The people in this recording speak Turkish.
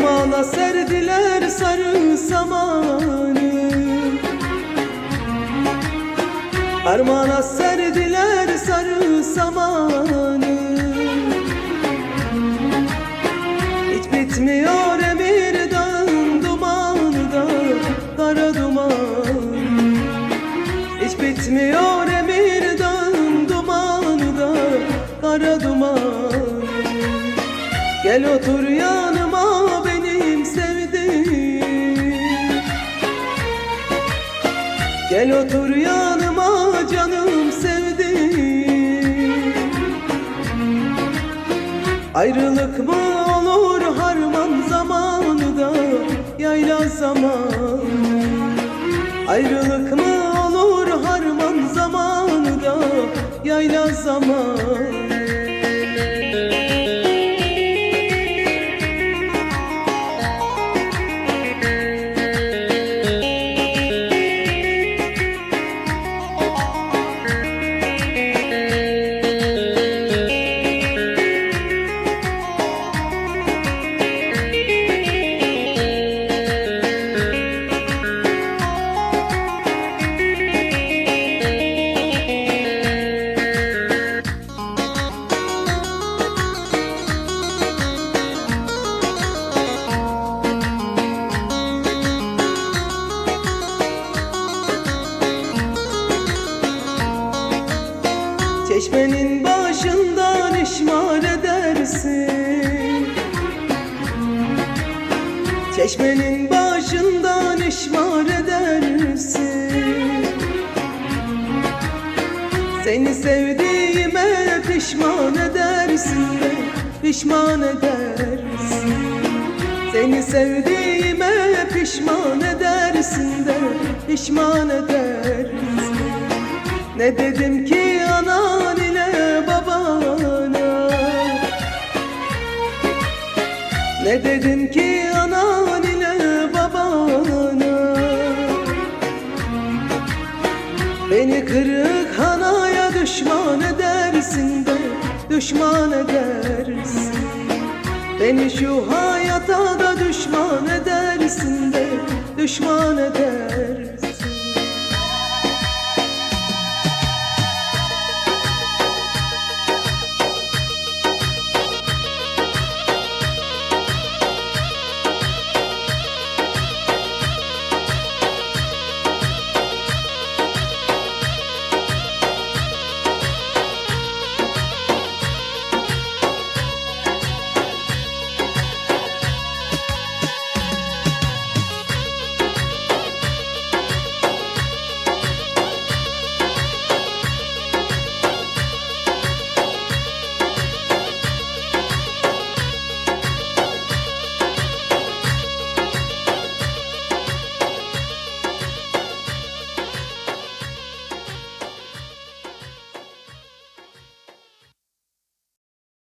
Armağana serdiler sarı samanı Armağana serdiler sarı samanı Hiç bitmiyor emir dağın dumanı da Kara duman Hiç bitmiyor emir dağın dumanı da Kara duman Gel otur yanıma Gel otur yanıma canım sevdiğim. Ayrılık mı olur harman zamanı da yayla zamanı? Ayrılık mı olur harman zamanı da yayla zamanı Çeşmenin başından işmal edersin. Çeşmenin başından işmal edersin. Seni sevdiğime pişman edersin de Pişman edersin. Seni sevdiğime pişman edersin de Pişman edersin. Ne dedim ki Ne dedim ki anan ile babana Beni kırık hanaya düşman edersin de Düşman edersin. Beni şu hayata da düşman edersin de Düşman edersin